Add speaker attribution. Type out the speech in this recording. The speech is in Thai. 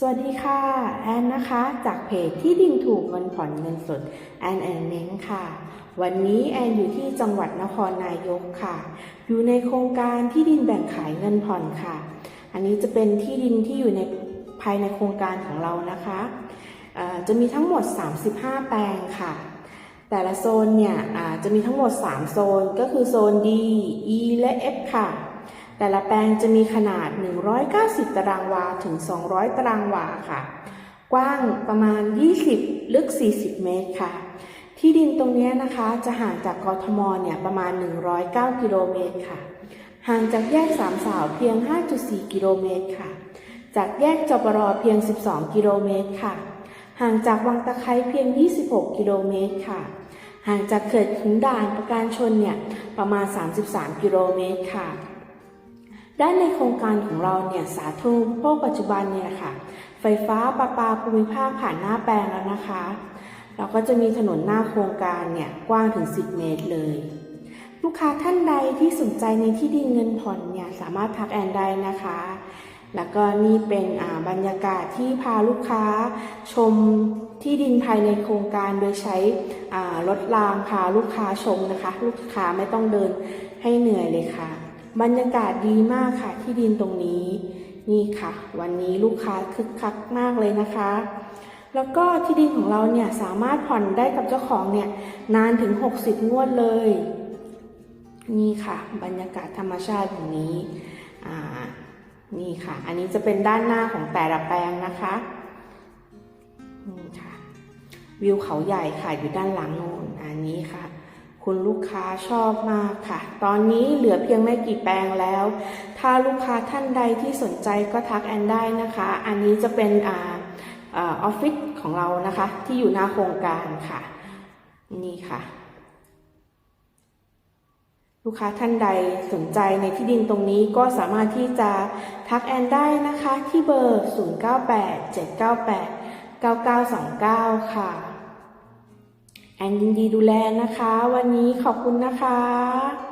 Speaker 1: สวัสดีค่ะ แอนนะคะ จากเพจที่ดินถูกเงินผ่อนเงินสด แอนแอนเม้งค่ะ วันนี้แอนอยู่ที่จังหวัดนครนายกค่ะ อยู่ในโครงการที่ดินแบ่งขายเงินผ่อนค่ะ อันนี้จะเป็นที่ดินที่อยู่ในภายในโครงการของเรานะคะจะมีทั้งหมด 35 แปลงค่ะ แต่ละโซนเนี่ยจะมีทั้งหมด 3 โซนก็คือโซน D E และ F ค่ะ แต่ละแปลงจะมีขนาด 190 ตารางวาถึง 200 ตารางวาค่ะ กว้างประมาณ 20 ลึก 40 เมตรค่ะ ที่ดินตรงนี้นะคะจะห่างจากกทมเนี่ยประมาณ 109 กิโลเมตรค่ะ ห่างจากแยกสามสาวเพียง 5.4 กิโลเมตรค่ะ จากแยกจปรเพียง 12 กิโลเมตรค่ะ ห่างจากวังตะไคร้เพียง 26 กิโลเมตรค่ะ ห่างจากเขื่อนขุนด่านประการชนเนี่ยประมาณ 33 กิโลเมตรค่ะ ด้านในโครงการของเราเนี่ยสาธารณูปโภคปัจจุบันเนี่ยค่ะ ไฟฟ้าประปาภูมิภาคผ่านหน้าแปลงแล้วนะคะ เราก็จะมีถนนหน้าโครงการเนี่ยกว้างถึง 10 เมตรเลย ลูกค้าท่านใดที่สนใจในที่ดินเงินผ่อนเนี่ยสามารถทักแอนได้นะคะ แล้วก็นี่เป็นบรรยากาศที่พาลูกค้าชมที่ดินภายในโครงการโดยใช้รถรางพาลูกค้าชมนะคะ ลูกค้าไม่ต้องเดินให้เหนื่อยเลยค่ะ บรรยากาศดีมากค่ะที่ดินตรงนี้นี่ค่ะ วันนี้ลูกค้าคึกคักมากเลยนะคะ แล้วก็ที่ดินของเราเนี่ยสามารถผ่อนได้กับเจ้าของเนี่ยนานถึง 60 งวดเลย นี่ค่ะ บรรยากาศธรรมชาติอย่างนี้อ่านี่ค่ะ อันนี้จะเป็นด้านหน้าของแต่ละแปลงนะคะนี่ค่ะ วิวเขาใหญ่ค่ะอยู่ด้านหลังโน้นอันนี้ค่ะ คุณลูกค้าชอบมากค่ะ ตอนนี้เหลือเพียงไม่กี่แปลงแล้ว ถ้าลูกค้าท่านใดที่สนใจก็ทักแอนได้นะคะ อันนี้จะเป็นออาออฟฟิศของเรานะคะ ที่อยู่หน้าโครงการค่ะ นี่ค่ะ ลูกค้าท่านใดสนใจในที่ดินตรงนี้ก็สามารถที่จะทักแอนได้นะคะที่เบอร์ 0987989929 ค่ะ แอนยินดีดูแลนะคะ วันนี้ขอบคุณนะคะ